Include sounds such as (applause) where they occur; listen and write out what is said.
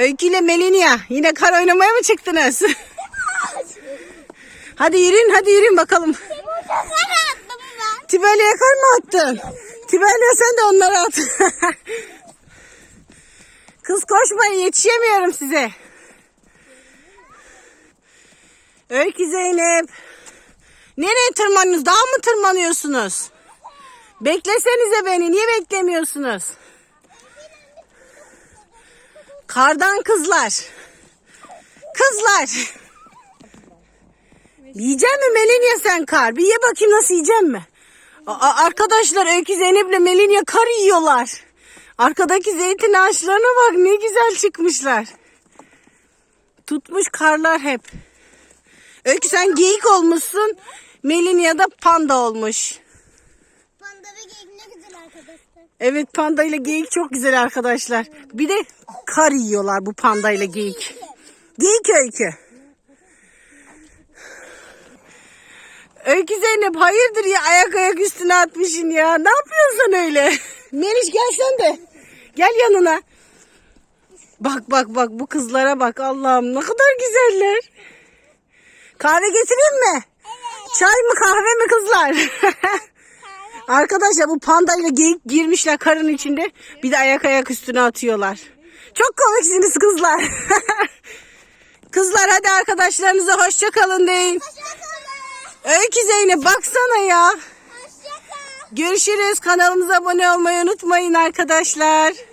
Öykü ile Melania yine kar oynamaya mı çıktınız? (laughs) hadi yürüyün hadi yürüyün bakalım. Tibel'e kar mı attın? Tibel'e sen de onları at. (laughs) Kız koşmayın yetişemiyorum size. Öykü Zeynep. Nereye tırmanıyorsunuz? Dağa mı tırmanıyorsunuz? Beklesenize beni. Niye beklemiyorsunuz? Kardan kızlar. Kızlar. Yiyecek mi Melania sen kar? Bir ye bakayım nasıl yiyecek mi? Aa, arkadaşlar Öykü Zeynep'le Melania kar yiyorlar. Arkadaki zeytin ağaçlarına bak ne güzel çıkmışlar. Tutmuş karlar hep. Öykü sen geyik olmuşsun. Melania da panda olmuş. Ne güzel arkadaşlar. Evet panda ile geyik çok güzel arkadaşlar. Bir de kar yiyorlar bu panda ile geyik. Geyik öykü. Öykü Zeynep hayırdır ya ayak ayak üstüne atmışsın ya. Ne yapıyorsun öyle? Meriç gel sen de. Gel yanına. Bak bak bak bu kızlara bak Allah'ım ne kadar güzeller. Kahve getireyim mi? Çay mı kahve mi kızlar? (laughs) Arkadaşlar bu panda ile geyik girmişler karın içinde. Bir de ayak ayak üstüne atıyorlar. Çok komiksiniz kızlar. (laughs) kızlar hadi arkadaşlarınıza hoşça kalın deyin. Öykü Zeynep baksana ya. Görüşürüz. Kanalımıza abone olmayı unutmayın arkadaşlar.